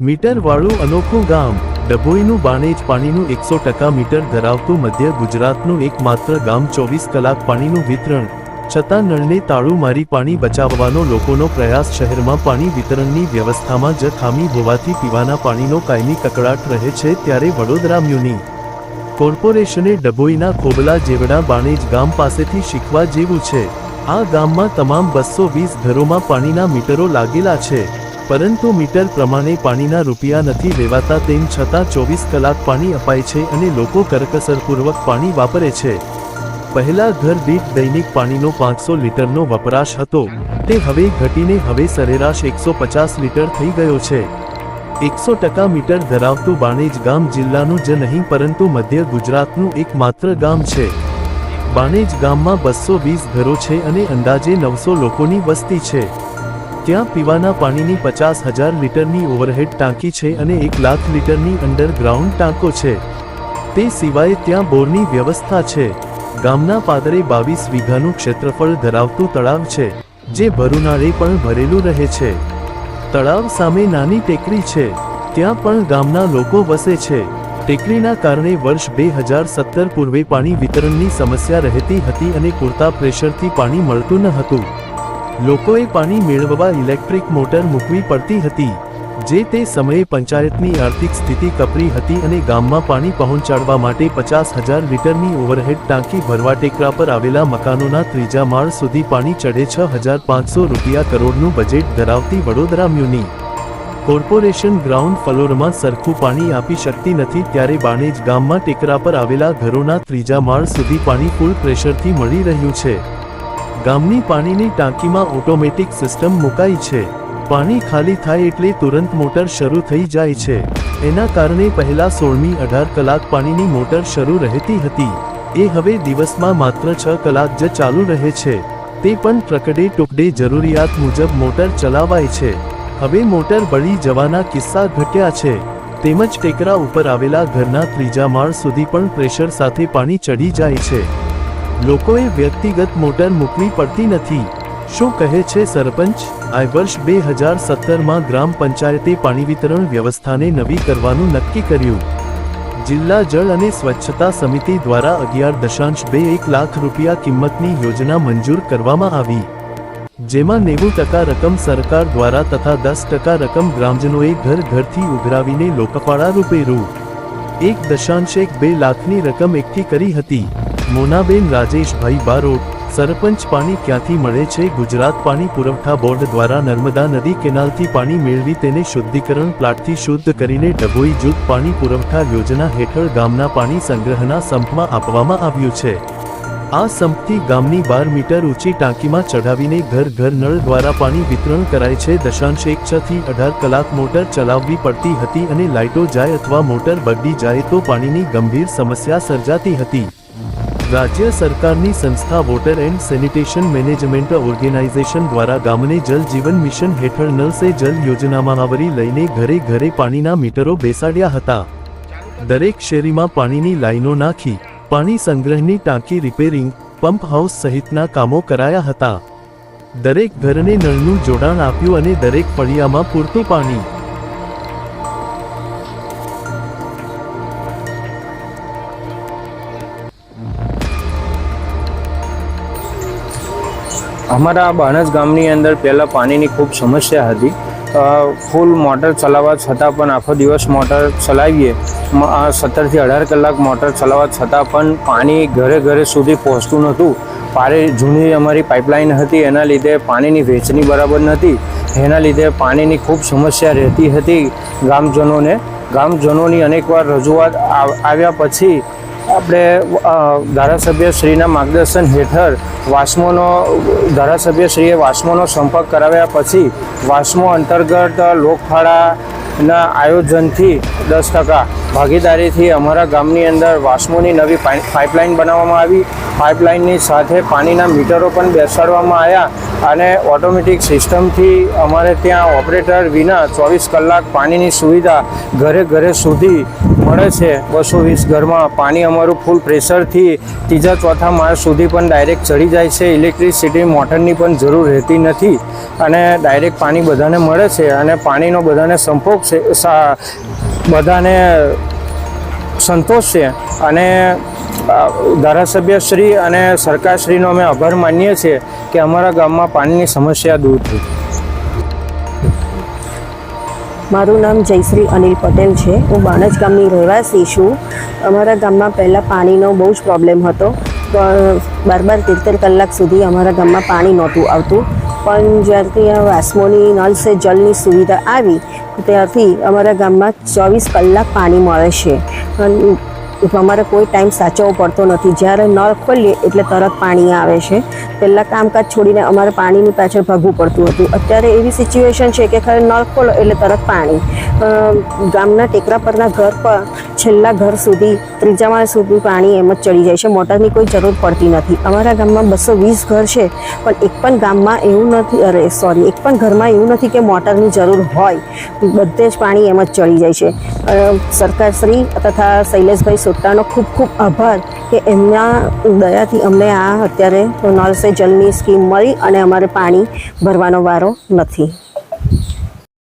મીટરવાળું અનોખું ગામ, ડભોઈનું બાણેજ પાણીનું એકસો ટકા મીટર ધરાવતું મધ્ય ગુજરાતનું એકમાત્ર ગામ ચોવીસ કલાક પાણીનું વિતરણ, છતાં નળને તાળું મારી પાણી બચાવવાનો લોકોનો પ્રયાસ શહેરમાં પાણી વિતરણની વ્યવસ્થામાં જ ખામી હોવાથી પીવાના પાણીનો કાયમી કકળાટ રહે છે ત્યારે વડોદરા મ્યુનિ. કોર્પોરેશને ડભોઈના ખોબલા જેવડા બાણેજ ગામ પાસેથી શીખવા જેવું છે. આ ગામમાં તમામ બસો વીસ ઘરોમાં પાણીના મીટરો લાગેલા છે. પરંતુ મીટર પ્રમાણે પાણીના રૂપિયા નથી લેવાતા તેમ છતાં ચોવીસ કલાક પાણી અપાય છે અને લોકો કરકસરપૂર્વક પાણી વાપરે છે. પહેલા ઘર દીઠ દૈનિક પાણીનો પાંચસો લીટરનો વપરાશ હતો. તે હવે ઘટીને હવે સરેરાશ એકસો પચાસ લીટર થઈ ગયો છે. એકસો ટકા મીટર ધરાવતું બાણેજ ગામ જિલ્લાનું જ નહીં, પરંતુ મધ્ય ગુજરાતનું એકમાત્ર ગામ છે. બાણેજ ગામમાં બસો વીસ ઘરો છે અને અંદાજે નવસો લોકોની વસ્તી છે. ત્યાં પીવાના પાણીની પચાસ હજાર લીટરની ઓવરહેડ ટાંકી છે અને એક લાખ લીટરની અંડરગ્રાઉન્ડ ટાંકો છે. તે સિવાય ત્યાં બોરની વ્યવસ્થા છે. ગામના પાદરે બાવીસ વીઘાનું ક્ષેત્રફળ ધરાવતું તળાવ છે, જે ભરુનાળે પણ ભરેલું રહે છે. તળાવ સામે નાની ટેકરી છે, ત્યાં પણ ગામના લોકો વસે છે. ટેકરીના કારણે વર્ષ બે હજાર સત્તર પૂર્વે પાણી વિતરણની સમસ્યા રહેતી હતી અને પૂરતા પ્રેશરથી પાણી મળતું ન હતું. લોકોએ પાણી મેળવવા ઇલેક્ટ્રિક મોટર મૂકવી પડતી હતી, જે તે સમયે પંચાયતની આર્થિક સ્થિતિ કપરી હતી અને ગામમાં પાણી પહોંચાડવા માટે પચાસ હજાર લીટરની ઓવરહેડ ટાંકી ભરવા ટેકરા પર આવેલા મકાનોના ત્રીજા માળ સુધી પાણી ચડે છ હજાર પાંચસો રૂપિયા કરોડનું બજેટ ધરાવતી વડોદરા મ્યુનિ. કોર્પોરેશન ગ્રાઉન્ડ ફ્લોરમાં સરખું પાણી આપી શકતી નથી ત્યારે બાણેજ ગામમાં ટેકરા પર આવેલા ઘરોના ત્રીજા માળ સુધી પાણી ફૂલ પ્રેશરથી મળી રહ્યું છે. ગામની પાણીની ટાંકીમાં ઓટોમેટિક સિસ્ટમ મુકાઈ છે. પાણી ખાલી થાય એટલે તુરંત મોટર શરૂ થઈ જાય છે. એના કારણે પહેલા સોળમી અઢાર કલાક પાણીની મોટર શરૂ રહેતી હતી. એ હવે દિવસમાં માત્ર છ કલાક જ ચાલુ રહે છે. તે પણ પ્રકડે ટુકડે જરૂરિયાત મુજબ મોટર ચલાવાય છે. હવે મોટર બળી જવાના કિસ્સા ઘટ્યા છે. તેમજ ટેકરા ઉપર આવેલા ઘરના ત્રીજા માળ સુધી પણ પ્રેશર સાથે પાણી ચડી જાય છે. લોકોએ વ્યક્તિગત મોટર મૂકવી પડતી નથી. શું કહે છે સરપંચ? આ વર્ષ બે હજાર સત્તરમાં ગ્રામ પંચાયતે પાણી વિતરણ વ્યવસ્થાને નવી કરવાનું નક્કી કર્યું. જિલ્લા જળ અને સ્વચ્છતા સમિતિ દ્વારા અગિયાર દશાંશ બે એક લાખ રૂપિયા કિંમતની યોજના મંજૂર કરવામાં આવી. જેમાં નેવું ટકા રકમ સરકાર દ્વારા તથા દસ ટકા રકમ ગ્રામજનોએ ઘર ઘરથી ઉઘરાવીને લોકપાળા રૂપે રૂ. એક દશાંશ એક બે લાખની રકમ એકઠી કરી હતી. મોનાબેન રાજેશભાઈ બારોટ, સરપંચ પાણી ક્યાંથી મળે છે? ગુજરાત પાણી પુરવઠા બોર્ડ દ્વારા નર્મદા નદી કેનાલથી પાણી મેળવી તેને શુદ્ધિકરણ પ્લાટથી શુદ્ધ કરીને ડભોઈ જૂથ પાણી પુરવઠા યોજના હેઠળ ગામના પાણી સંગ્રહના સંપમાં આપવામાં આવ્યું છે. આ સંપથી ગામની બાર મીટર ઊંચી ટાંકીમાં ચઢાવીને ઘર ઘર નળ દ્વારા પાણી વિતરણ કરાય છે. દશાંશ એક છ થી અઢાર કલાક મોટર ચલાવવી પડતી હતી અને લાઇટો જાય અથવા મોટર બગડી જાય તો પાણીની ગંભીર સમસ્યા સર્જાતી હતી. રાજ્ય સરકારની સંસ્થા water and sanitation management organisation દ્વારા ગામને જલ જીવન મિશન હેઠળ નલ સે જલ યોજનામાં આવરી લઈને ઘરે ઘરે પાણીના મીટરો બેસાડ્યા હતા. દરેક શેરીમાં પાણીની લાઈનો નાખી, પાણી સંગ્રહની ટાંકી રિપેરિંગ, પંપ હાઉસ સહિતના કામો કરાયા હતા. દરેક ઘરને નળનું જોડાણ આપ્યું અને દરેક ફળિયામાં પૂરતું પાણી અમારા બાણસ ગામની અંદર પહેલાં પાણીની ખૂબ સમસ્યા હતી. ફૂલ મોટર ચલાવવા છતાં પણ આખો દિવસ મોટર ચલાવીએ. સત્તરથી અઢાર કલાક મોટર ચલાવવા છતાં પણ પાણી ઘરે ઘરે સુધી પહોંચતું નહોતું. પારે જૂની અમારી પાઇપલાઇન હતી, એના લીધે પાણીની વેચણી બરાબર નથી એના લીધે પાણીની ખૂબ સમસ્યા રહેતી હતી ગામજનોને. ગામજનોની અનેકવાર રજૂઆત આવ- આવ્યા પછી આપણે ધારાસભ્યશ્રીના માર્ગદર્શન હેઠળ વાસ્મોનો ધારાસભ્યશ્રીએ વાસ્મોનો સંપર્ક કરાવ્યા પછી વાસ્મો અંતર્ગત લોકફાળાના આયોજનથી દસ ટકા. ભાગીદારીથી અમારા ગામની અંદર વાસ્મોની નવી પાઇ- પાઇપલાઇન બનાવવામાં આવી. પાઇપલાઇનની સાથે પાણીના મીટરો પણ બેસાડવામાં આવ્યા અને ઓટોમેટિક સિસ્ટમથી અમારે ત્યાં ઓપરેટર વિના ચોવીસ કલાક પાણીની સુવિધા ઘરે ઘરે સુધી મળે છે. બસો વીસ ઘરમાં પાણી અમારું ફૂલ પ્રેશરથી ત્રીજા ચોથા માળ સુધી પણ ડાયરેક્ટ ચડી જાય છે. ઇલેક્ટ્રિસિટી મોટરની પણ જરૂર રહેતી નથી અને ડાયરેક્ટ પાણી બધાને મળે છે અને પાણીનો બધાને સંપોક છે સા- બધાને સંતોષ છે. અને ધારાસભ્ય ધારાસભ્યશ્રી અને સરકારશ્રીનો અમે આભાર માનીએ છીએ કે અમારા ગામમાં પાણીની સમસ્યા દૂર થઈ. મારું નામ જયશ્રી અનિલ પટેલ છે. હું બાણજ ગામની રહેવાસી છું. અમારા ગામમાં પહેલાં પાણીનો બહુ જ પ્રોબ્લેમ હતો. પણ બાર બાર તેર કલાક સુધી અમારા ગામમાં પાણી નહોતું આવતું. પણ જ્યારથી આ વાસ્મોની નળ સે જલની સુવિધા આવી ત્યારથી અમારા ગામમાં ચોવીસ કલાક પાણી મળે છે. અમારે કોઈ ટાઈમ સાચવવો પડતો નથી. જ્યારે નળ ખોલીએ એટલે તરત પાણી આવે છે. પહેલાં કામકાજ છોડીને અમારે પાણીની પાછળ ભાગવું પડતું હતું. અત્યારે એવી સિચ્યુએશન છે કે ખાલી નળ ખોલો એટલે તરત પાણી. ગામના ટેકરા પરના ઘર પર છેલ્લા ઘર સુધી, ત્રીજા માળ સુધી પાણી એમ જ ચડી જાય છે. મોટરની કોઈ જરૂર પડતી નથી. અમારા ગામમાં બસો વીસ ઘર છે, પણ એક પણ ગામમાં એવું નથી, અરે સોરી એક પણ ઘરમાં એવું નથી કે મોટરની જરૂર હોય. બધે જ પાણી એમ જ ચડી જાય છે. સરકારશ્રી તથા શૈલેષભાઈ સોટ્ટાનો ખૂબ ખૂબ આભાર કે એમના દયાથી અમને આ અત્યારે નળ સે જલની સ્કીમ મળી અને અમારે પાણી ભરવાનો વારો નથી.